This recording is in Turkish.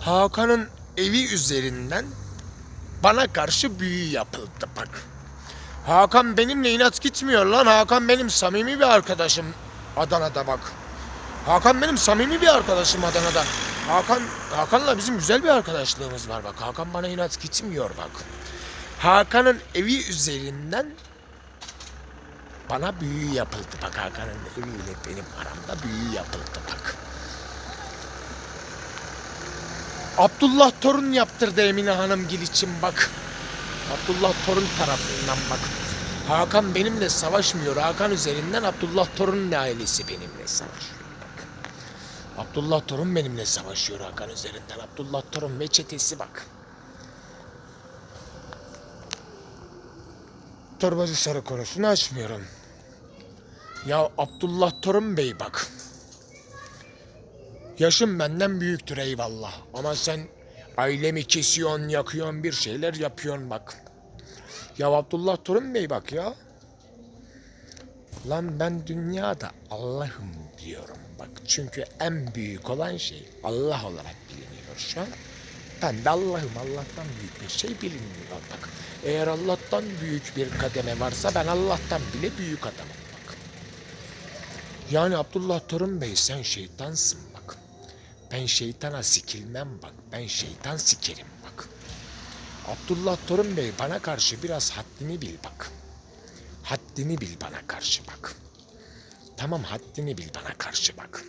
Hakan'ın evi üzerinden bana karşı büyü yapıldı bak. Hakan benimle inat gitmiyor lan. Hakan benim samimi bir arkadaşım Adana'da bak. Hakan benim samimi bir arkadaşım Adana'da. Hakan Hakan'la bizim güzel bir arkadaşlığımız var bak. Hakan bana inat gitmiyor bak. Hakan'ın evi üzerinden bana büyü yapıldı bak Hakan'ın eviyle benim aramda büyü yapıldı bak. Abdullah Torun yaptırdı Emine Hanımgil için bak. Abdullah Torun tarafından bak. Hakan benimle savaşmıyor. Hakan üzerinden Abdullah Torun'un ailesi benimle savaşıyor bak. Abdullah Torun benimle savaşıyor Hakan üzerinden. Abdullah Torun ve çetesi bak. Torbacı sarı konusunu açmıyorum. Ya Abdullah Torun Bey bak. Yaşım benden büyüktür eyvallah. Ama sen ailemi kesiyorsun, yakıyorsun, bir şeyler yapıyorsun bak. Ya Abdullah Torun Bey bak ya. Lan ben dünyada Allah'ım diyorum bak. Çünkü en büyük olan şey Allah olarak biliniyor şu an. Ben de Allah'ım. Allah'tan büyük bir şey bilinmiyor bak. Eğer Allah'tan büyük bir kademe varsa ben Allah'tan bile büyük adamım bak. Yani Abdullah Torun Bey sen şeytansın bak. Ben şeytana sikilmem bak. Ben şeytan sikerim bak. Abdullah Torun Bey bana karşı biraz haddini bil bak. Haddini bil bana karşı bak. Tamam haddini bil bana karşı bak.